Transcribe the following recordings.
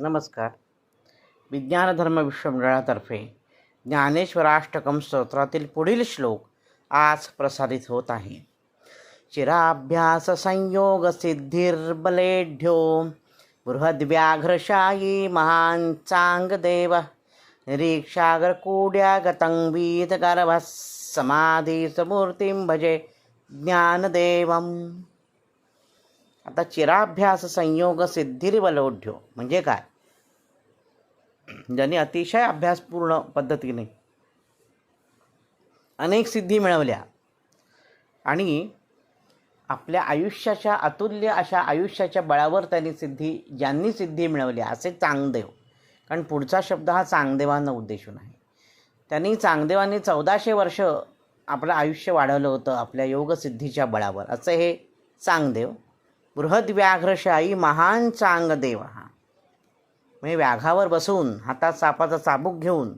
नमस्कार. विज्ञानधर्म विश्वमंडळातर्फे ज्ञानेश्वराष्टकम स्तोत्रातील पुढील श्लोक आज प्रसारित होत आहे. चिराभ्यास संयोग सिद्धिर्बलेढ्यो बृहद्व्याघ्रशायी महान चांगदेव निरीक्षागर कूड्यागतं समाधी समाधीसमूर्तिं भजे ज्ञानदेवम्। आता चिराभ्यास संयोग सिद्धिर्बलोढ्यो म्हणजे काय? ज्यांनी अतिशय अभ्यासपूर्ण पद्धतीने अनेक सिद्धी मिळवल्या आणि आपल्या आयुष्याच्या अतुल्य अशा आयुष्याच्या बळावर त्यांनी सिद्धी ज्यांनी सिद्धी मिळवल्या असे चांगदेव. कारण पुढचा शब्द हा चांगदेवांना उद्देशून आहे. त्यांनी चांगदेवांनी चौदाशे वर्ष आपलं आयुष्य वाढवलं होतं आपल्या योगसिद्धीच्या बळावर. असं हे चांगदेव बृहद्व्याघ्रशाही महान चांगदेव हा. म्हणजे व्याघावर बसून हातात सापाचा चाबूक घेऊन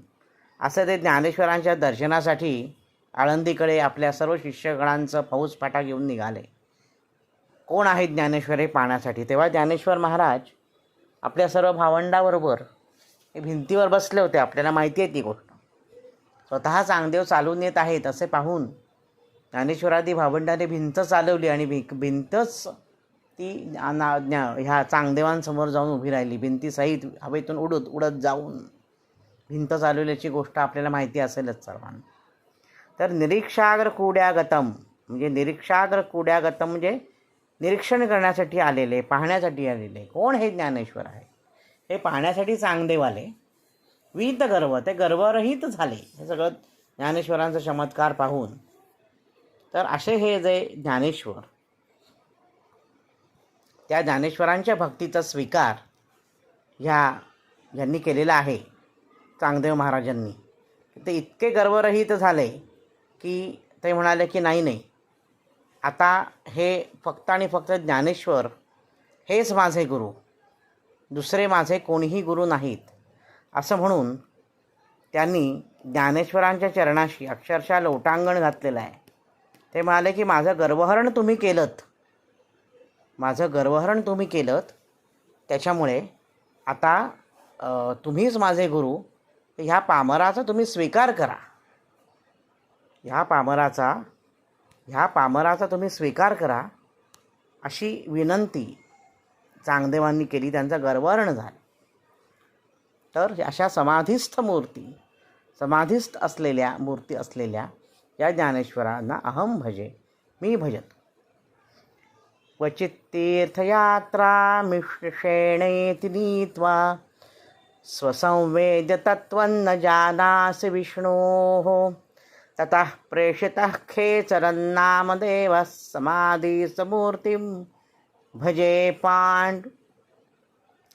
असं ते ज्ञानेश्वरांच्या दर्शनासाठी आळंदीकडे आपल्या सर्व शिष्यगणांचं फौजफाटा घेऊन निघाले. कोण आहेत ज्ञानेश्वर हे पाहण्यासाठी? तेव्हा ज्ञानेश्वर महाराज आपल्या सर्व भावंडाबरोबर हे भिंतीवर बसले होते. आपल्याला माहिती आहे ती गोष्ट. स्वतः चांगदेव चालून येत आहेत असे पाहून ज्ञानेश्वरादी भावंडाने भिंत चालवली आणि भि भिंतच ती ना ज्ञा ह्या चांगदेवांसमोर जाऊन उभी राहिली. भिंतीसहित हवेतून उडत उडत जाऊन. भिंत चालवल्याची गोष्ट आपल्याला माहिती असेलच सर्वांना. तर निरीक्षाग्र कुड्यागतम म्हणजे निरीक्षाग्र कुड्यागतम म्हणजे निरीक्षण करण्यासाठी आलेले पाहण्यासाठी आलेले. कोण हे ज्ञानेश्वर आहे? हे पाहण्यासाठी चांगदेव आले वीत गर्व ते गर्वरहित झाले. हे सगळं ज्ञानेश्वरांचा चमत्कार पाहून. तर असे हे जे ज्ञानेश्वर त्या ज्ञानेश्वरांच्या भक्तीचा स्वीकार ह्या ज्यांनी केलेला आहे चांगदेव महाराजांनी. ते इतके गर्वरहित झाले की ते म्हणाले की नाही नाही. आता हे फक्त आणि फक्त ज्ञानेश्वर हेच माझे गुरु. दुसरे माझे कोणीही गुरु नाहीत. असं म्हणून त्यांनी ज्ञानेश्वरांच्या चरणाशी अक्षरशः लोटांगण घातलेलं आहे. ते म्हणाले की माझं गर्वहरण तुम्ही केलं माझं गर्वहरण तुम्ही केलं त्याच्यामुळे आता तुम्हीच माझे गुरु. ह्या पामराचा तुम्ही स्वीकार करा. ह्या पामराचा ह्या पामराचा तुम्ही स्वीकार करा अशी विनंती चांगदेवांनी केली. त्यांचं गर्वहरण झालं. तर अशा समाधिस्थ मूर्ती समाधिस्थ असलेल्या मूर्ती असलेल्या या ज्ञानेश्वरांना अहम भजे मी भजत. क्वचित तीर्थयात्रा नीत्वा स्वसंवेद्य न जानासि विष्णोः। ततः प्रेषितः खेचरन्नामदेवः समाधिसमूर्तिं भजे पाण्ड्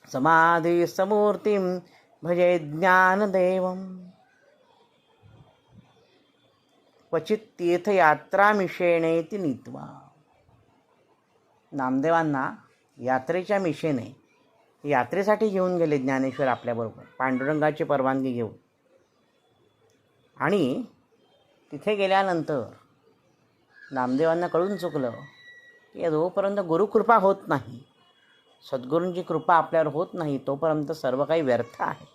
समाधिसमूर्तिं भजे ज्ञानदेवम्। क्वचित तीर्थयात्रामिषेणेति नीत्वा। नामदेवांना यात्रेच्या मिशेने यात्रेसाठी घेऊन गेले ज्ञानेश्वर आपल्याबरोबर. पांडुरंगाची परवानगी घेऊन. आणि तिथे गेल्यानंतर नामदेवांना कळून चुकलं की जोपर्यंत गुरुकृपा होत नाही सद्गुरूंची कृपा आपल्यावर होत नाही तोपर्यंत सर्व काही व्यर्थ आहे.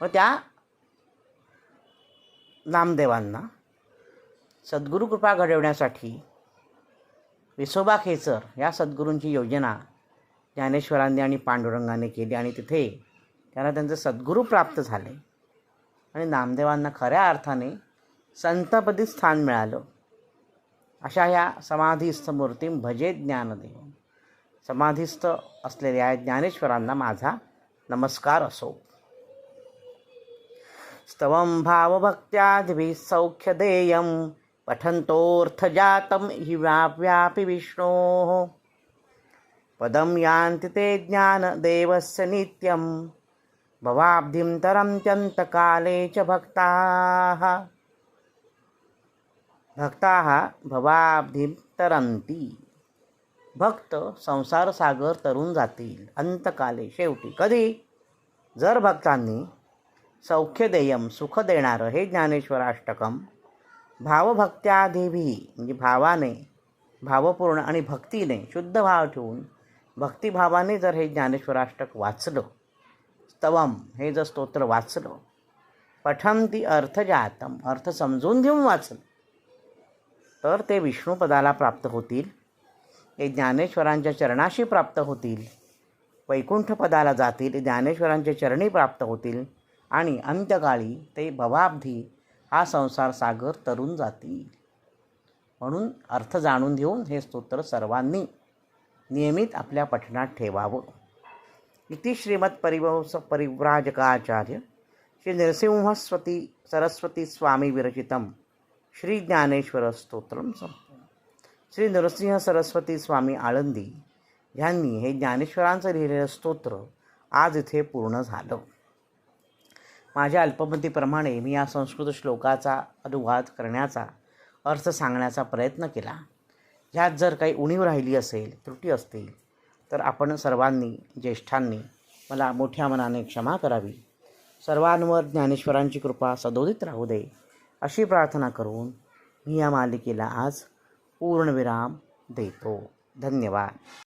व त्या नामदेवांना सद्गुरुकृपा घडवण्यासाठी विसोबा खेचर या सद्गुरूंची योजना ज्ञानेश्वरांनी आणि पांडुरंगाने केली आणि तिथे त्यांना त्यांचं सद्गुरू प्राप्त झाले. आणि नामदेवांना खऱ्या अर्थाने संतपदी स्थान मिळालं. अशा ह्या समाधीस्थ मूर्ती भजे ज्ञानदेव. समाधीस्थ असलेल्या या ज्ञानेश्वरांना माझा नमस्कार असो. स्तवं भावभक्त्यादिभिः सौख्यदेयं पठन्तोऽर्थजातं हि व्याप्यापि विष्णोः। पदं यान्ति ते ज्ञानदेवस्य नित्यं। भवाब्धिं तरन्त्यन्तकाले च भक्ताः। भक्ताः भवाब्धिं तरन्ति। भक्त संसार सागर तरून जातील अंतकाले शेवटी कधी? जर भक्तांनी सौख्यदेयम सुख देणारं हे भावभक्त्या देवी म्हणजे भावाने भावपूर्ण आणि भक्तीने शुद्ध भाव ठेवून भक्तिभावाने जर हे ज्ञानेश्वराष्टक वाचलं स्तवम हे जर स्तोत्र वाचलं पठंती अर्थजातम अर्थ समजून घेऊन वाचलं तर ते विष्णुपदाला प्राप्त होतील ते ज्ञानेश्वरांच्या चरणाशी प्राप्त होतील वैकुंठपदाला जातील ज्ञानेश्वरांच्या चरणी प्राप्त होतील आणि अंत्यकाळी ते भवाब्धी हा संसार सागर तरून जातील म्हणून अर्थ जाणून घेऊन हे स्तोत्र सर्वांनी नियमित आपल्या पठणात ठेवावं. इति श्रीमत् परिवंस परिव्राजकाचार्य श्री नरसिंहस्वती सरस्वती स्वामी विरचितं श्री ज्ञानेश्वर स्तोत्रम संपूर्ण श्री नरसिंह सरस्वती स्वामी आळंदी यांनी हे ज्ञानेश्वरांचं लिहिलेलं स्तोत्र आज इथे पूर्ण झालं. माझ्या अल्पमतीप्रमाणे मी या संस्कृत श्लोकाचा अनुवाद करण्याचा अर्थ सांगण्याचा प्रयत्न केला. ह्यात जर काही उणीव राहिली असेल त्रुटी असतील तर आपण सर्वांनी ज्येष्ठांनी मला मोठ्या मनाने क्षमा करावी. सर्वांवर ज्ञानेश्वरांची कृपा सदोदित राहू दे अशी प्रार्थना करून मी या मालिकेला आज पूर्णविराम देतो. धन्यवाद.